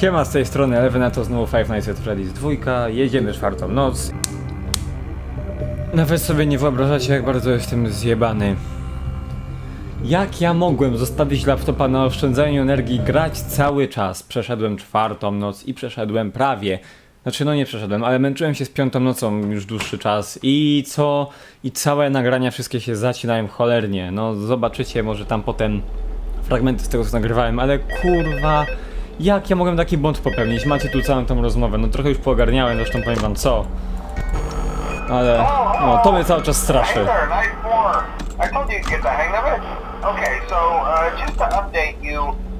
Siema z tej strony Eleven, to znowu Five Nights at Freddy's dwójka, jedziemy czwartą noc. Nawet sobie nie wyobrażacie jak bardzo jestem zjebany. Jak ja mogłem zostawić laptopa na oszczędzaniu energii grać cały czas? Przeszedłem czwartą noc i przeszedłem prawie. Znaczy no nie przeszedłem, ale męczyłem się z piątą nocą już dłuższy czas i co? I całe nagrania wszystkie się zacinają cholernie. No zobaczycie może tam potem fragmenty z tego co nagrywałem, ale kurwa... Jak ja mogłem taki błąd popełnić? Macie tu całą tą rozmowę, no trochę już poogarniałem, zresztą powiem wam co. Ale, no to mnie cały czas straszy. Uh,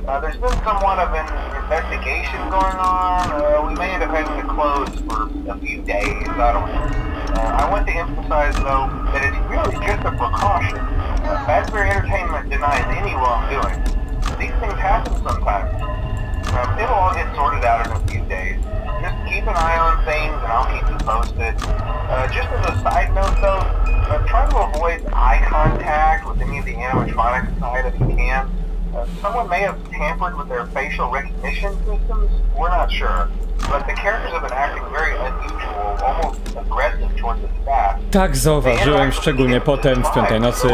uh, there's been somewhat of an investigation going on. Uh, we may up having to close for a few days. I don't know. Uh, I want to emphasize, though, that it's really just a precaution. Uh, Fazbear Entertainment denies any wrongdoing. These things happen sometimes. Um, it'll all get sorted out in a few days. Just keep an eye on things, and I'll keep you posted. Uh, just as a side note, though, uh, try to avoid eye contact with any of the animatronic side if you can. Uh, someone may have tampered with their facial recognition systems. We're not sure. But the characters have been acting very unusual, almost aggressive towards the staff. Tak zauważyłem, szczególnie potem w piątej nocy.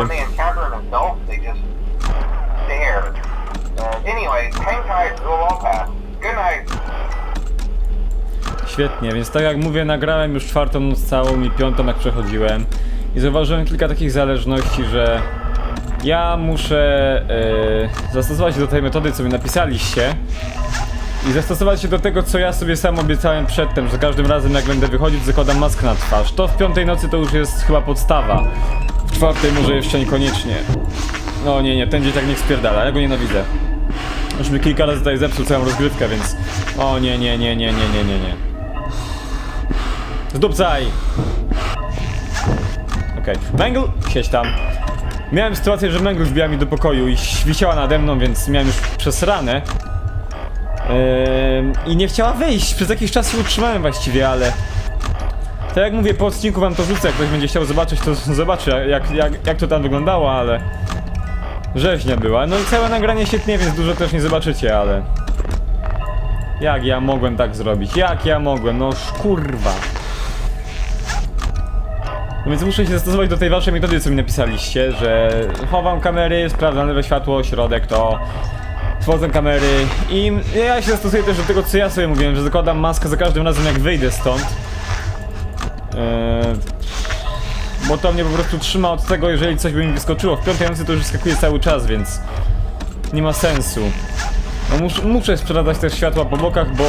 Świetnie, więc tak jak mówię, nagrałem już czwartą noc całą i piątą jak przechodziłem. I zauważyłem kilka takich zależności, że ja muszę e, zastosować się do tej metody, co mi napisaliście. I zastosować się do tego, co ja sobie sam obiecałem przedtem, że każdym razem jak będę wychodzić, zakładam maskę na twarz. To w piątej nocy to już jest chyba podstawa. W czwartej może jeszcze niekoniecznie. No nie, nie, ten dzieciak niech spierdala, ja go nienawidzę. Już mi kilka razy tutaj zepsuł całą rozgrywkę, więc... O nie, nie, nie, nie, nie, nie, nie, nie. Zdupcaj! Okej. Mangle, siedź tam. Miałem sytuację, że Mangle wbiła mi do pokoju i wisiała nade mną, więc miałem już przesrane. Ehm, I nie chciała wyjść. Przez jakiś czas się utrzymałem właściwie, ale... Tak jak mówię, po odcinku wam to wrzucę, jak ktoś będzie chciał zobaczyć, to zobaczy jak, jak, jak to tam wyglądało, ale... Rzeźnia była. No i całe nagranie świetnie, więc dużo też nie zobaczycie, ale... Jak ja mogłem tak zrobić? Jak ja mogłem? No kurwa. No więc muszę się zastosować do tej waszej metody, co mi napisaliście, że chowam kamery, sprawdzam lewe światło, środek to... Wchodzę kamery i ja się zastosuję też do tego, co ja sobie mówiłem, że zakładam maskę za każdym razem, jak wyjdę stąd. Eee, bo to mnie po prostu trzyma od tego, jeżeli coś by mi wyskoczyło. W piątej nocy to już wyskakuje cały czas, więc nie ma sensu. No mus, muszę sprzedać też światła po bokach, bo,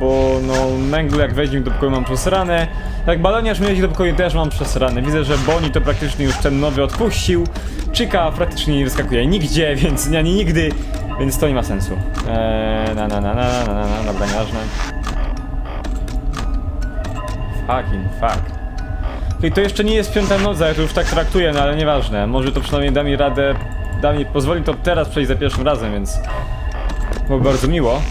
bo no Mangle jak weźmie do pokoju mam przesrane. Jak baloniarz wejdzie do pokoju też mam przesrane. Widzę, że Bonnie to praktycznie już ten nowy odpuścił. Chica praktycznie nie wyskakuje nigdzie, więc nie, nie nigdy, więc to nie ma sensu. Eee, na na na na na na na, dobra, nieważne. Fucking fuck. Czyli to jeszcze nie jest piąta noc, ja to już tak traktuję, no ale nieważne. Może to przynajmniej da mi radę, da mi, pozwoli to teraz przejść za pierwszym razem, więc... Byłoby bardzo miło.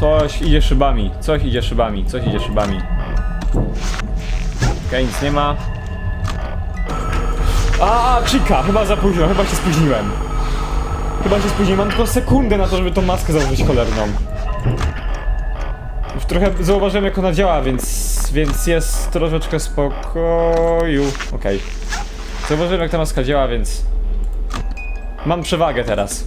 Coś idzie szybami, coś idzie szybami, coś idzie szybami. Okej, nic nie ma. A, Chica, chyba za późno, chyba się spóźniłem. Chyba się spóźniłem, mam tylko sekundę na to, żeby tą maskę założyć cholerną. Już trochę zauważyłem jak ona działa, więc, więc jest troszeczkę spokoju. Okej. Zauważyłem jak ta maska działa, więc... Mam przewagę teraz.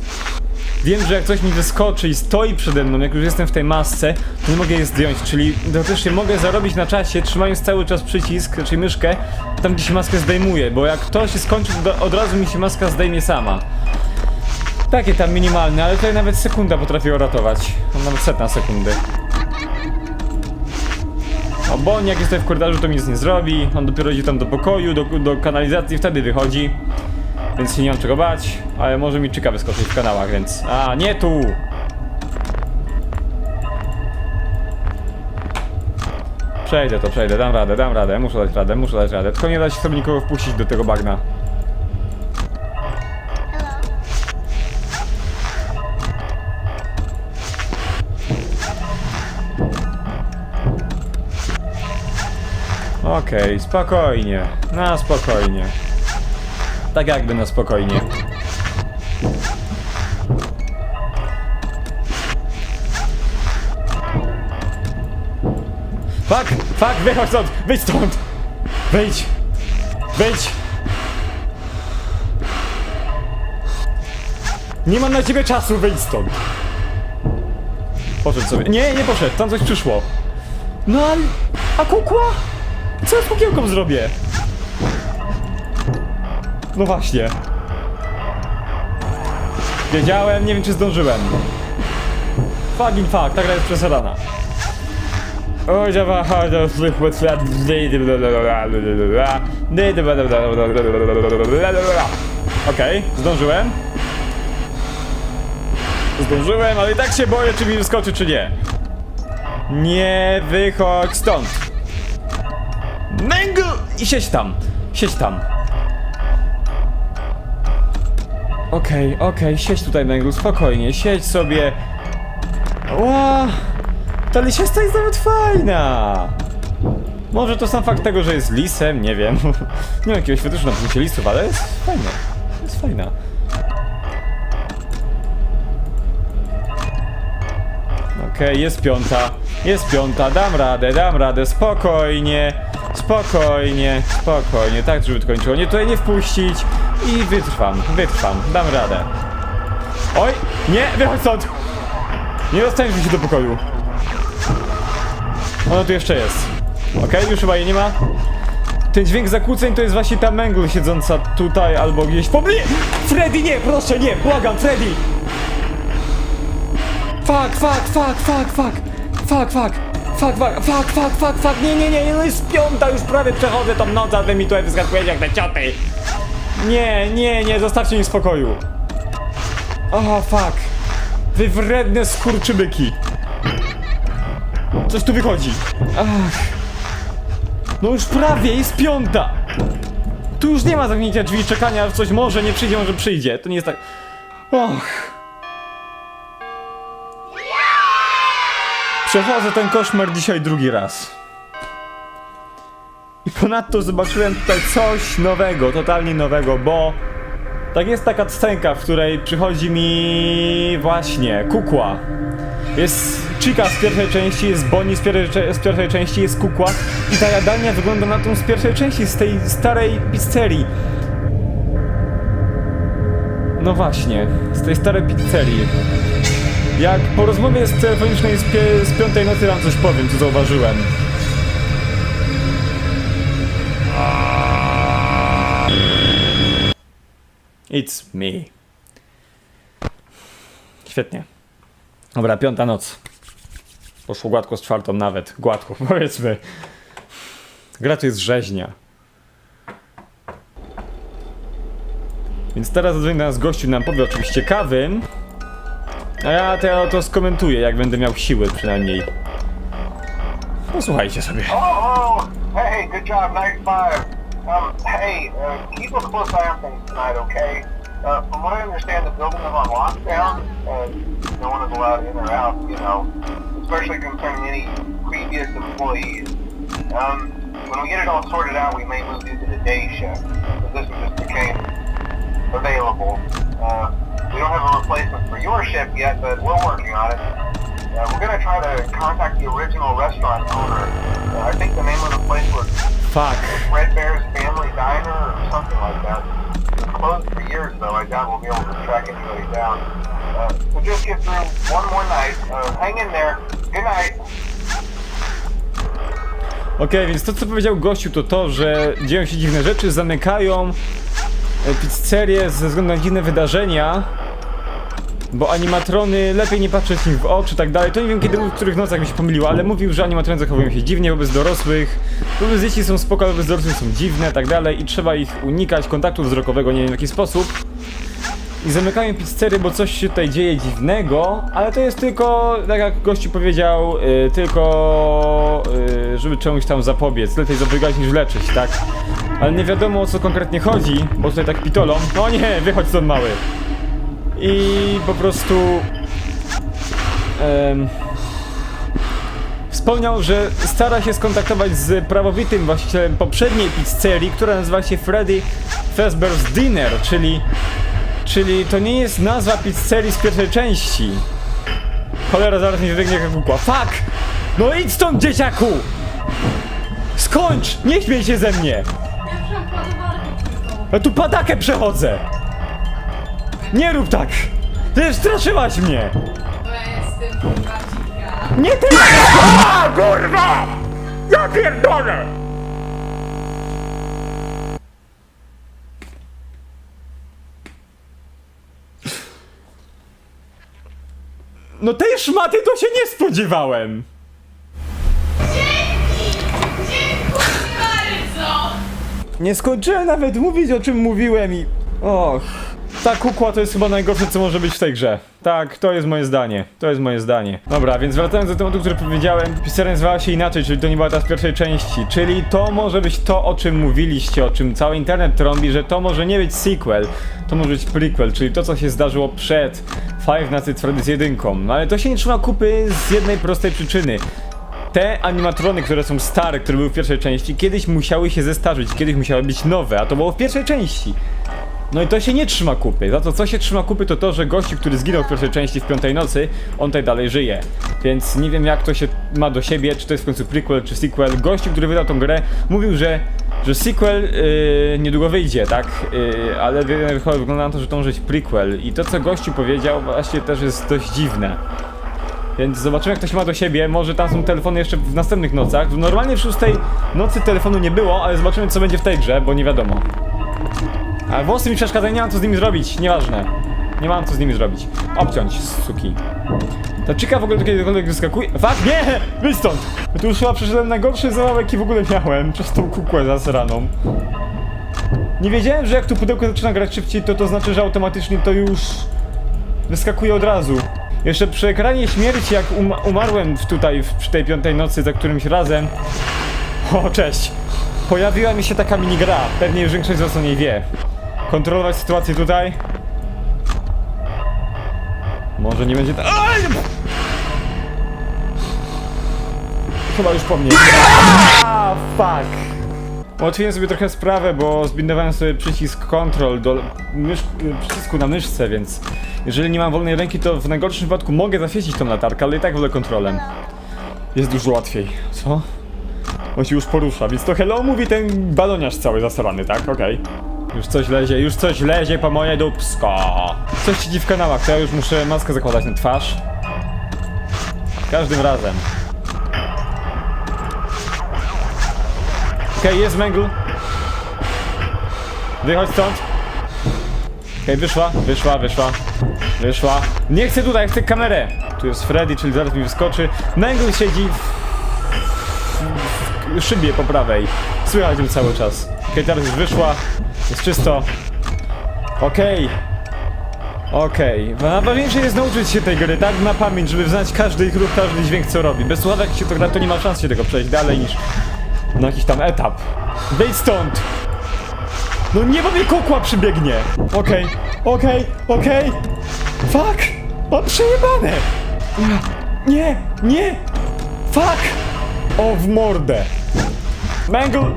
Wiem, że jak coś mi wyskoczy i stoi przede mną, jak już jestem w tej masce, to nie mogę jej zdjąć, czyli teoretycznie mogę zarobić na czasie, trzymając cały czas przycisk, czyli myszkę, tam gdzie się maskę zdejmuje, bo jak to się skończy, to od razu mi się maska zdejmie sama. Takie tam minimalne, ale tutaj nawet sekunda potrafi uratować. Nawet setna sekundy. O, bo jak jest tutaj w korytarzu, to mi nic nie zrobi. On dopiero idzie tam do pokoju, do, do kanalizacji, wtedy wychodzi. Więc się nie mam czego bać, ale może mi czyka wyskoczyć w kanałach, więc... A, nie tu! Przejdę to, przejdę, dam radę, dam radę, muszę dać radę, muszę dać radę. Tylko nie dać sobie nikogo wpuścić do tego bagna. Okej, spokojnie, na spokojnie. Tak jakby na spokojnie. Fak, fak, wychodź stąd! Wyjdź stąd! Wyjdź! Wyjdź! Nie mam na ciebie czasu, wyjdź stąd! Poszedł sobie. Nie, nie poszedł, tam coś przyszło. No ale... A kukła? Co ja z kukiełką zrobię? No właśnie. Wiedziałem, nie wiem czy zdążyłem. Fucking fuck, ta gra jest przesadzana. Oj. Okej, zdążyłem. Zdążyłem, ale i tak się boję, czy mi wyskoczy, czy nie. Nie wychodź stąd. Mango! I siedź tam, siedź tam. Okej, okej, siedź tutaj, Mango, spokojnie, siedź sobie. Ła, ta lisiasta jest nawet fajna. Może to sam fakt tego, że jest lisem, nie wiem. Nie mam jakiegoś fetyszu na punkcie listów, ale jest fajna. Jest fajna. Okej, jest piąta. Jest piąta, dam radę, dam radę, spokojnie, spokojnie, spokojnie, tak żeby to kończyło. Nie tutaj nie wpuścić i wytrwam, wytrwam, dam radę. Oj, nie, wychodź stąd! Nie dostaniesz się do pokoju. Ona tu jeszcze jest. Okej, już chyba jej nie ma. Ten dźwięk zakłóceń to jest właśnie ta męgl siedząca tutaj albo gdzieś pobliżu. Freddy, nie, proszę, nie, błagam, Freddy! Fuck, fuck, fuck, fuck, fuck, fuck, fuck. Fuck, fuck, fuck, fuck, fuck, fuck, nie, nie, nie, no jest piąta, już prawie przechodzę tą noc, a wy mi tutaj wyskakujecie jak te cioty. Nie, nie, nie, zostawcie mi w spokoju. O, fuck. Wy wredne skurczybyki. Coś tu wychodzi. Ach. No już prawie, jest piąta. Tu już nie ma zamknięcia drzwi, czekania, aż coś może nie przyjdzie, może przyjdzie. To nie jest tak... Och. Przechodzę ten koszmar dzisiaj drugi raz. I ponadto zobaczyłem tutaj coś nowego, totalnie nowego, bo tak jest taka scenka, w której przychodzi mi właśnie kukła. Jest Chica z pierwszej części, jest Bonnie z pierwszej, z pierwszej części, jest kukła i ta jadalnia wygląda na tą z pierwszej części, z tej starej pizzerii. No właśnie, z tej starej pizzerii. Jak po rozmowie z telefonicznej z, z piątej nocy wam coś powiem, co zauważyłem. It's me. Świetnie. Dobra, piąta noc. Poszło gładko z czwartą nawet. Gładko, powiedzmy. Gra tu jest rzeźnia. Więc teraz zadzwoni do nas gościu, nam powie o czymś. A ja to, to skomentuję, jak będę miał siły przynajmniej. Posłuchajcie sobie. Hey, good job, night five. Um, hey, uh, keep a close eye on things tonight, okay? Uh, from what I understand, the building is on lockdown, and no one is allowed in or out, you know, especially concerning any previous employees. Um, when we get it all sorted out, we may move you to the day shift, because this just became available. Uh, we don't have a replacement for your shift yet, but we're working on it. Uh, we're gonna try to contact the original restaurant owner. Uh, I think the name of the place was Fuck. Red Bear's Family Diner or something like that. It was closed for years though. I doubt we'll be able to track anybody down. Uh, so just get through one more night. Uh, hang in there. Good night. Okej, więc to co powiedział gościu to to, że dzieją się dziwne rzeczy, zamykają e, pizzerię ze względu na dziwne wydarzenia, bo animatrony lepiej nie patrzeć im w oczy tak dalej. To nie wiem kiedy, w których nocach mi się pomyliło, ale mówił, że animatrony zachowują się dziwnie wobec dorosłych, wobec dzieci są spoko, wobec dorosłych są dziwne tak dalej i trzeba ich unikać, kontaktu wzrokowego, nie wiem w jaki sposób. I zamykają pizzerię, bo coś się tutaj dzieje dziwnego, ale to jest tylko, tak jak gościu powiedział, y, tylko y, żeby czemuś tam zapobiec. Lepiej zapobiegać niż leczyć, tak? Ale nie wiadomo o co konkretnie chodzi, bo tutaj tak pitolą. No nie, wychodź stąd mały. I po prostu... em, Wspomniał, że stara się skontaktować z prawowitym właścicielem poprzedniej pizzerii, która nazywa się Freddy Fazbear's Dinner, czyli Czyli to nie jest nazwa pizzerii z pierwszej części. Cholera, zaraz mi wybiegnie jak kukła. Fuck! No idź stąd, dzieciaku! Skończ! Nie śmiej się ze mnie! Ja tu padakę przechodzę! Nie rób tak! Ty straszyłaś mnie! Bo ja jestem kurwa dzika. Nie ty! A, kurwa! Ja pierdolę! No tej szmaty to się nie spodziewałem! Bardzo! Nie skończyłem nawet mówić o czym mówiłem i... Och... Ta kukła to jest chyba najgorsze co może być w tej grze. Tak, to jest moje zdanie. To jest moje zdanie. Dobra, więc wracając do tematu, który powiedziałem, pisarnia nazywała się inaczej, czyli to nie była ta z pierwszej części. Czyli to może być to, o czym mówiliście, o czym cały internet trąbi, że to może nie być sequel, to może być prequel, czyli to, co się zdarzyło przed Five Nights at Freddy's 1. No ale to się nie trzyma kupy z jednej prostej przyczyny te animatrony, które są stare, które były w pierwszej części, kiedyś musiały się zestarzyć, kiedyś musiały być nowe, a to było w pierwszej części. No i to się nie trzyma kupy. Za to co się trzyma kupy to to, że gościu, który zginął w pierwszej części w piątej nocy, on tutaj dalej żyje. Więc nie wiem jak to się ma do siebie, czy to jest w końcu prequel, czy sequel. Gościu, który wydał tą grę, mówił, że, że sequel yy, niedługo wyjdzie, tak? Yy, ale wy- wygląda na to, że to może być prequel. I to co gościu powiedział właśnie też jest dość dziwne. Więc zobaczymy jak to się ma do siebie. Może tam są telefony jeszcze w następnych nocach. Normalnie w szóstej nocy telefonu nie było, ale zobaczymy co będzie w tej grze, bo nie wiadomo. A włosy mi przeszkadzają, nie mam co z nimi zrobić, nieważne. Nie mam co z nimi zrobić. Obciąć, suki. Ta czyka w ogóle tu kiedykolwiek wyskakuje. Fakt, nie! Wyjdź stąd! Tu już chyba przeszedłem najgorszy zawał jaki w ogóle miałem przez tą kukłę zasraną. Nie wiedziałem, że jak tu pudełko zaczyna grać szybciej, to to znaczy, że automatycznie to już wyskakuje od razu. Jeszcze przy ekranie śmierci, jak um umarłem w tutaj w, przy tej piątej nocy za którymś razem. O, cześć! Pojawiła mi się taka minigra. Pewnie już większość z was o niej wie. Kontrolować sytuację tutaj. Może nie będzie ta... Aj! Chyba już po mnie. A, fuck! Ułatwiłem sobie trochę sprawę, bo zbindowałem sobie przycisk control do przycisku na myszce, więc jeżeli nie mam wolnej ręki, to w najgorszym wypadku mogę zaświecić tą latarkę, ale i tak wolę kontrolem. Jest dużo łatwiej. Co? On się już porusza, więc to hello mówi ten baloniarz cały zasrany, tak? Okej. Już coś lezie, już coś lezie po moje dupsko. Coś siedzi w kanałach, to ja już muszę maskę zakładać na twarz. Każdym razem. Okej, jest Mengl. Wychodź stąd. Okej, wyszła, wyszła, wyszła, wyszła. Nie chcę tutaj, chcę kamerę. Tu jest Freddy, czyli zaraz mi wyskoczy. Mengl siedzi w szybie po prawej. Słychać ją cały czas. Okej, teraz już wyszła. Jest czysto. Okej. Okej. Najważniejsze jest nauczyć się tej gry, tak? Na pamięć, żeby znać każdy ich ruch, każdy dźwięk, co robi. Bez słuchawek się to gra, to nie ma szans się tego przejść dalej niż na jakiś tam etap. Wejdź stąd! No nie, bo kukła przybiegnie! Okej, okej, okej! Fuck! Mam przejebane! Nie, nie! Fuck! O, w mordę! Mangle!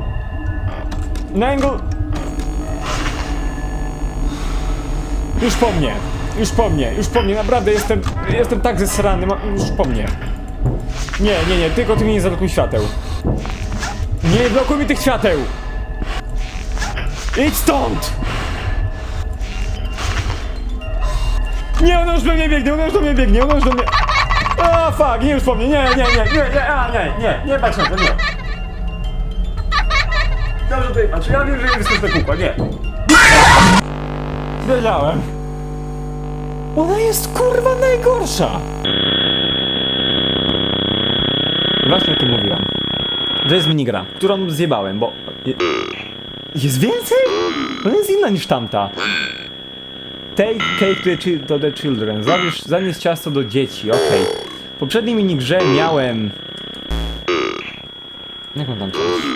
Mangle! Już po mnie! Już po mnie, już po mnie, naprawdę jestem, jestem tak zesrany, ma- już po mnie. Nie, nie, nie, tylko ty mi nie zablokuj świateł. Nie blokuj mi tych świateł! Idź stąd! Nie, on już do mnie biegnie, on już do mnie biegnie, on już do mnie... A, fuck, nie już po mnie, nie, nie, nie, nie, nie, a, nie, nie, nie patrz na to, nie. Dobrze tutaj patrz, ja wiem, że nie ta kupa, nie. Wiedziałem. Ona jest kurwa najgorsza! Właśnie o tym mówiłam. To jest minigra, którą zjebałem, bo... Je... Jest więcej? Ona jest inna niż tamta. Take cake to to the children. Zabierz, zanieś ciasto do dzieci, okej. W poprzedniej minigrze miałem... Jak mam tam przejść?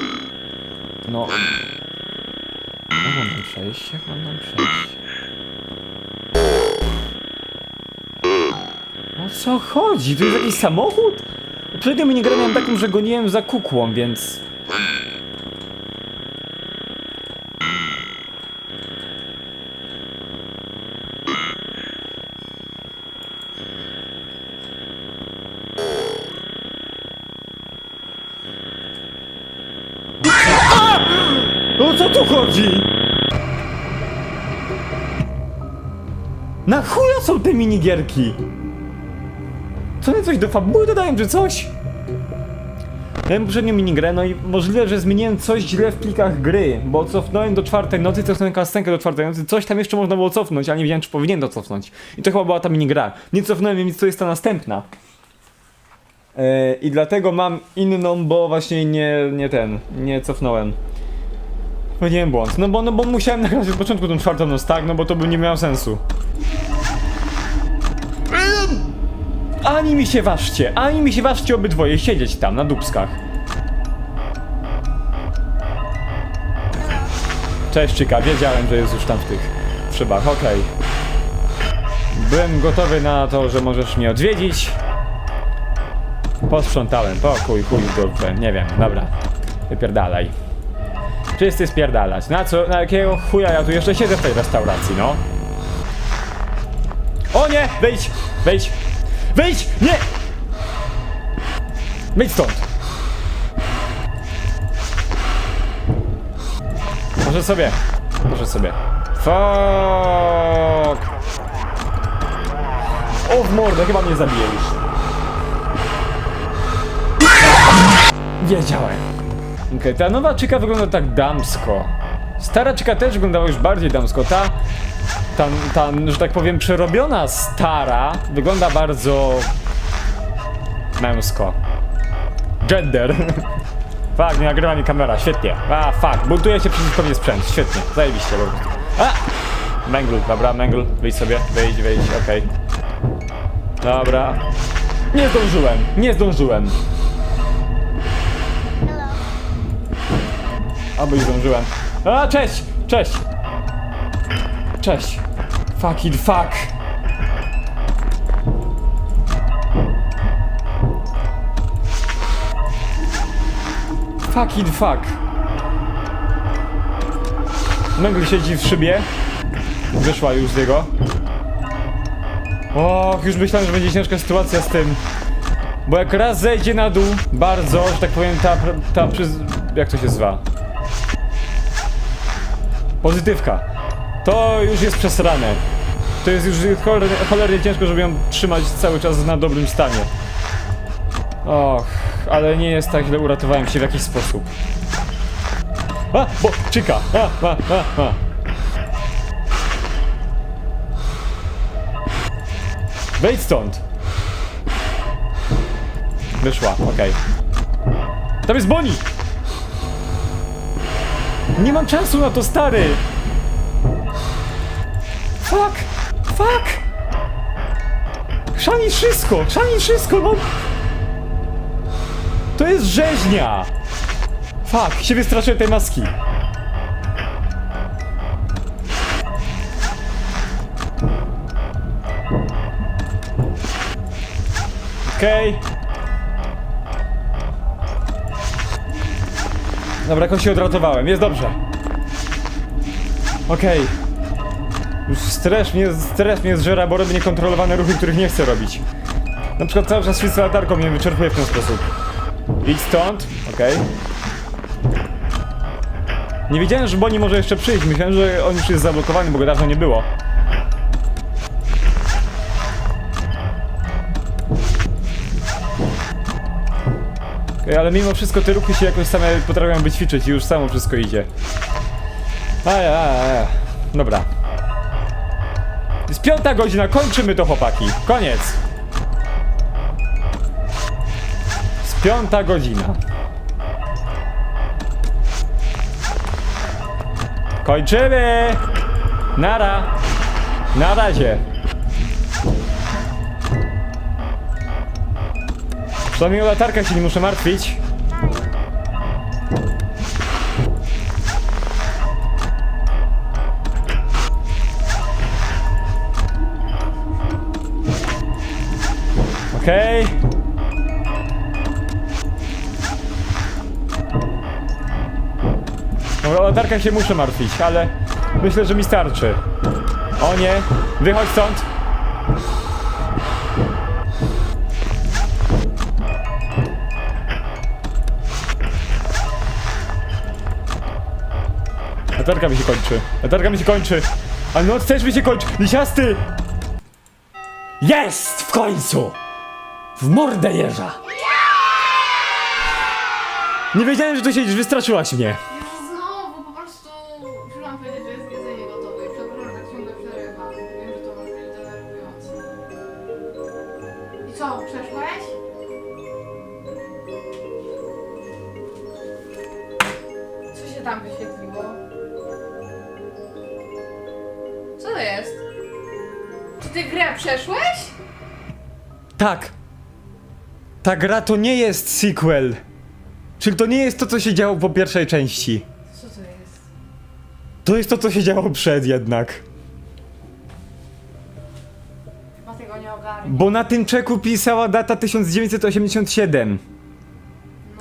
No... Jak mam tam przejść? Jak mam tam przejść? Co chodzi? To jest jakiś samochód? W poprzedniej minigrze miałem taką, że goniłem za kukłą, więc... O co tu chodzi? Na chuja są te minigierki? Co one coś do fabuły dodają, czy coś? Miałem poprzednią minigrę, no i możliwe, że zmieniłem coś źle w plikach gry, bo cofnąłem do czwartej nocy, cofnąłem kastenkę do czwartej nocy, coś tam jeszcze można było cofnąć, ale nie wiedziałem, czy powinien to cofnąć. I to chyba była ta minigra. Nie cofnąłem, więc to jest ta następna. E, I dlatego mam inną, bo właśnie nie, nie ten, nie cofnąłem. Popełniłem błąd. No bo, no bo musiałem nagrać od początku tą czwartą noc, tak? No bo to by nie miało sensu. Ani mi się ważcie, ani mi się ważcie obydwoje siedzieć tam na dubskach. Cześć Czyka, wiedziałem, że jest już tam w tych szybach, okej. Byłem gotowy na to, że możesz mnie odwiedzić. Posprzątałem, pokój, chuj, dobrze, nie wiem, dobra. Wypierdalaj. Wszyscy spierdalać. Na co, na jakiego chuja ja tu jeszcze siedzę w tej restauracji, no? O nie! Wejdź! Wejdź! Wejdź! Nie! Wejdź stąd! Może sobie. Może sobie. Fuck! O w mordę, chyba mnie zabije już. Wiedziałem. Okej, ta nowa czyka wygląda tak damsko. Stara czyka też wyglądała już bardziej damsko. Ta, ta, ta, że tak powiem, przerobiona stara wygląda bardzo męsko. Gender. Fuck, nie nagrywa mi kamera, świetnie. A, fuck, buntuje się przeciwko mnie sprzęt, świetnie, zajebiście po prostu. A! Dobra, Mengl, wyjdź sobie, wyjdź, wyjdź, okej. Dobra. Nie zdążyłem, nie zdążyłem. Albo zdążyłem. A, cześć! Cześć! Cześć! Fuck it, fuck! Fuck it, fuck! Mengl siedzi w szybie. Wyszła już z niego. Och, już myślałem, że będzie ciężka sytuacja z tym. Bo jak raz zejdzie na dół, bardzo, że tak powiem, ta, ta jak to się zwa? Pozytywka. To już jest przesrane. To jest już cholernie, cholernie ciężko, żeby ją trzymać cały czas na dobrym stanie. Och, ale nie jest tak źle, uratowałem się w jakiś sposób. A, bo, czyka! A, a, a, a. Wejdź stąd! Wyszła, okej. Tam jest Bonnie! Nie mam czasu na to, stary! Fuck! Fuck! Chrzani wszystko! Chrzani wszystko, no! To jest rzeźnia! Fuck, się wystraszyłem tej maski. Okej. Dobra, jakoś się odratowałem, jest dobrze. Okej. Już stres mnie, stres mnie zżera, bo robię niekontrolowane ruchy, których nie chcę robić. Na przykład cały czas świecę latarką mnie wyczerpuje w ten sposób. Idź stąd, okej. Nie wiedziałem, że Bonnie może jeszcze przyjść. Myślałem, że on już jest zablokowany, bo go dawno nie było. Okej, ale mimo wszystko te ruchy się jakoś same potrafią wyćwiczyć i już samo wszystko idzie. Aja, aja, aja. Dobra. Jest piąta godzina, kończymy to chłopaki. Koniec. Jest piąta godzina. Kończymy! Nara! Na razie! Przynajmniej o latarkach się nie muszę martwić. Okej. No, o latarkach się muszę martwić, ale myślę, że mi starczy. O nie, wychodź stąd. Latarka mi się kończy. Latarka mi się kończy. A noc też mi się kończy. Lisiasty! Jest! W końcu! W mordę jeża! Nie wiedziałem, że tu siedzisz, wystraszyłaś mnie. Ta gra to nie jest sequel. Czyli to nie jest to, co się działo po pierwszej części. Co to jest? To jest to, co się działo przed jednak. Chyba tego nie ogarnę. Bo na tym czeku pisała data 1987.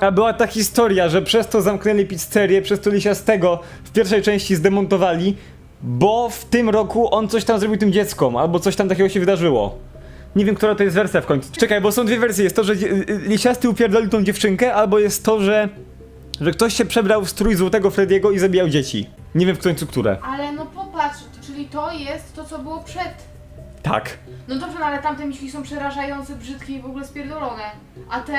A była ta historia, że przez to zamknęli pizzerię, przez to Lisiastego w pierwszej części zdemontowali, bo w tym roku on coś tam zrobił tym dzieckom, albo coś tam takiego się wydarzyło. Nie wiem, która to jest wersja w końcu. Czekaj, bo są dwie wersje. Jest to, że y, y, Lisiasty upierdolił tą dziewczynkę, albo jest to, że, że ktoś się przebrał w strój Złotego Frediego i zabijał dzieci. Nie wiem w końcu, które. Ale no popatrz, czyli to jest to, co było przed. Tak. No dobrze, no ale tamte myśli są przerażające, brzydkie i w ogóle spierdolone. A te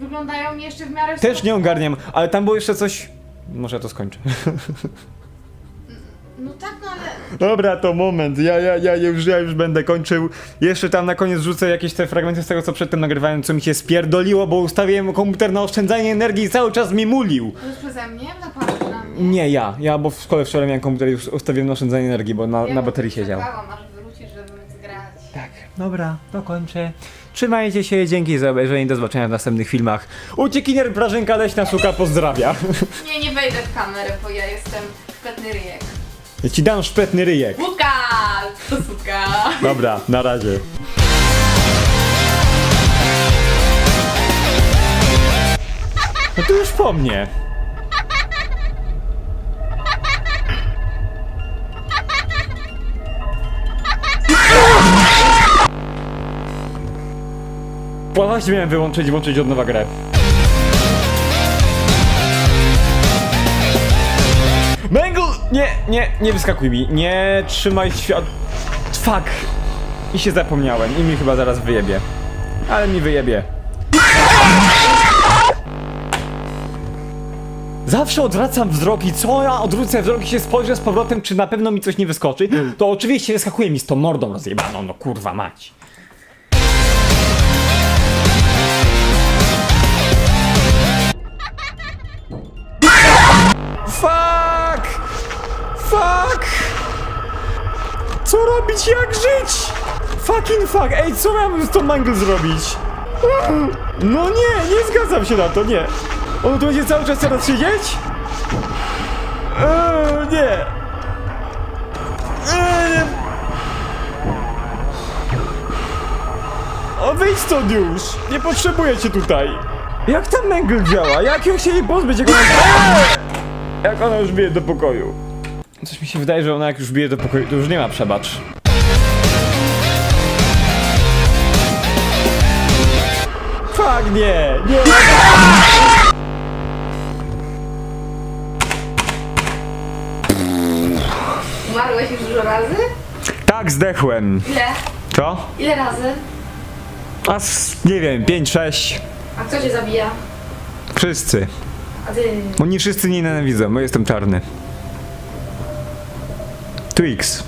wyglądają jeszcze w miarę... Też nie ogarniam, ale tam było jeszcze coś... Może ja to skończę. No tak. Dobra, to moment. Ja, ja, ja, już, ja już będę kończył. Jeszcze tam na koniec rzucę jakieś te fragmenty z tego, co przedtem nagrywałem, co mi się spierdoliło, bo ustawiłem komputer na oszczędzanie energii i cały czas mi mulił. To jest przeze mnie? Patrz na mnie. Nie ja, ja, bo w szkole wczoraj miałem komputer i już ustawiłem na oszczędzanie energii, bo na, Ja na baterii siedział. czekałam, aż wrócisz, żeby móc grać. Tak, dobra, to kończę. Trzymajcie się, dzięki za obejrzenie, do zobaczenia w następnych filmach. Uciekinier Prażynka Leśna Suka pozdrawia. Nie, nie wejdę w kamerę, bo ja jestem szpetny ryjek. Ja ci dam szpetny ryjek. Łukasz! To suka! Dobra, na razie. No to już po mnie. Właśnie miałem wyłączyć i włączyć od nowa grę. Nie, nie, nie wyskakuj mi. Nie trzymaj świat... Fuck! I się zapomniałem i mi chyba zaraz wyjebie. Ale mi wyjebie. Zawsze odwracam wzrok i co ja odwrócę wzrok i się spojrzę z powrotem, czy na pewno mi coś nie wyskoczy, to oczywiście wyskakuje mi z tą mordą rozjebaną, no kurwa mać. Fuck! Fuck! Co robić, jak żyć? Fucking fuck, ej, co miałbym z tą mangle zrobić? No nie, nie zgadzam się na to, nie. On tu będzie cały czas teraz siedzieć? Eee, nie. Eee. O, wyjdź stąd już! Nie potrzebuję cię tutaj! Jak ta mangle działa? Jak ją się jej pozbyć, jak ona... Eee! Jak ona już bije do pokoju? Coś mi się wydaje, że ona jak już bije do pokoju, to już nie ma przebacz. Fuck, nie, nie. Umarłeś już dużo razy? Tak, zdechłem. Ile? Co? Ile razy? A s- nie wiem, 5, 6. A kto cię zabija? Wszyscy. A ty... Oni wszyscy mnie nienawidzą, bo jestem czarny. Twix.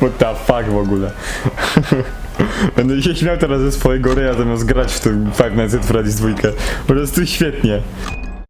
What the fuck w ogóle. Będę się śmiał teraz ze swojego ryja zamiast grać w tym Five Nights at Freddy's dwójkę. Po prostu świetnie.